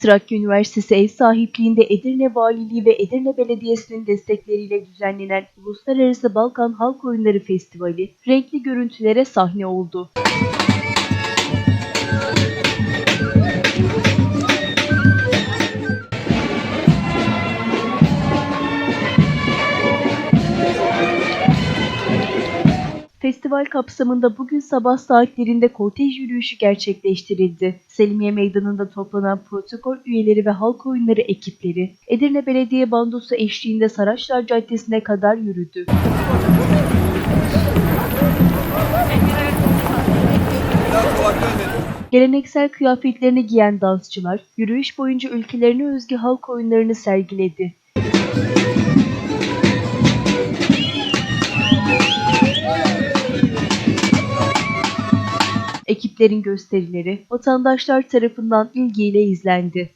Trakya Üniversitesi ev sahipliğinde Edirne Valiliği ve Edirne Belediyesi'nin destekleriyle düzenlenen Uluslararası Balkan Halk Oyunları Festivali renkli görüntülere sahne oldu. Festival kapsamında bugün sabah saatlerinde kortej yürüyüşü gerçekleştirildi. Selimiye Meydanı'nda toplanan protokol üyeleri ve halk oyunları ekipleri Edirne Belediye Bandosu eşliğinde Saraçlar Caddesi'ne kadar yürüdü. Geleneksel kıyafetlerini giyen dansçılar yürüyüş boyunca ülkelerine özgü halk oyunlarını sergiledi. Ekiplerin gösterileri vatandaşlar tarafından ilgiyle izlendi.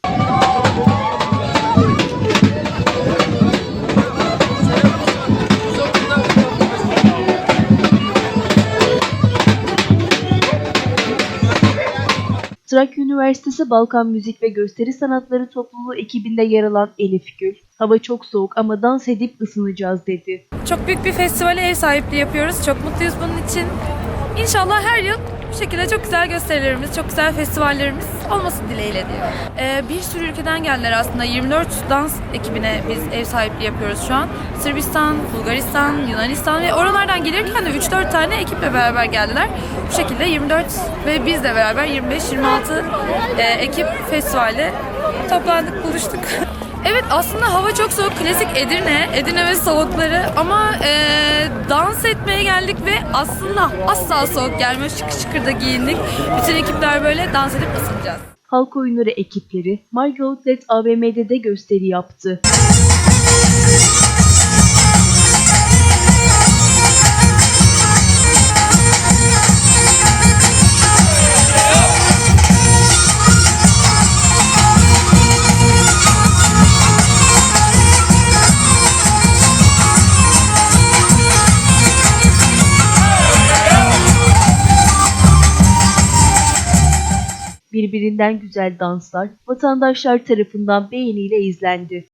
Trakya Üniversitesi Balkan Müzik ve Gösteri Sanatları Topluluğu ekibinde yer alan Elif Gül, hava çok soğuk ama dans edip ısınacağız dedi. Çok büyük bir festivale ev sahipliği yapıyoruz. Çok mutluyuz bunun için. İnşallah her yıl bu şekilde çok güzel gösterilerimiz, çok güzel festivallerimiz olmasın dileğiyle diyor. Ee, bir sürü ülkeden geldiler aslında. 24 dans ekibine biz ev sahipliği yapıyoruz şu an. Sırbistan, Bulgaristan, Yunanistan ve oralardan gelirken de 3-4 tane ekiple beraber geldiler. Bu şekilde 24 ve biz de beraber 25-26 e, ekip festivalde toplandık, buluştuk. Evet aslında hava çok soğuk. Klasik Edirne, Edirne ve soğukları ama e, dans etmeye geldik ve aslında asla soğuk gelmiyor. Şıkır şıkır da giyindik. Bütün ekipler böyle dans edip ısınacağız. Halk oyunları ekipleri Margo Outlet AVM'de de gösteri yaptı. Birbirinden güzel danslar vatandaşlar tarafından beğeniyle izlendi.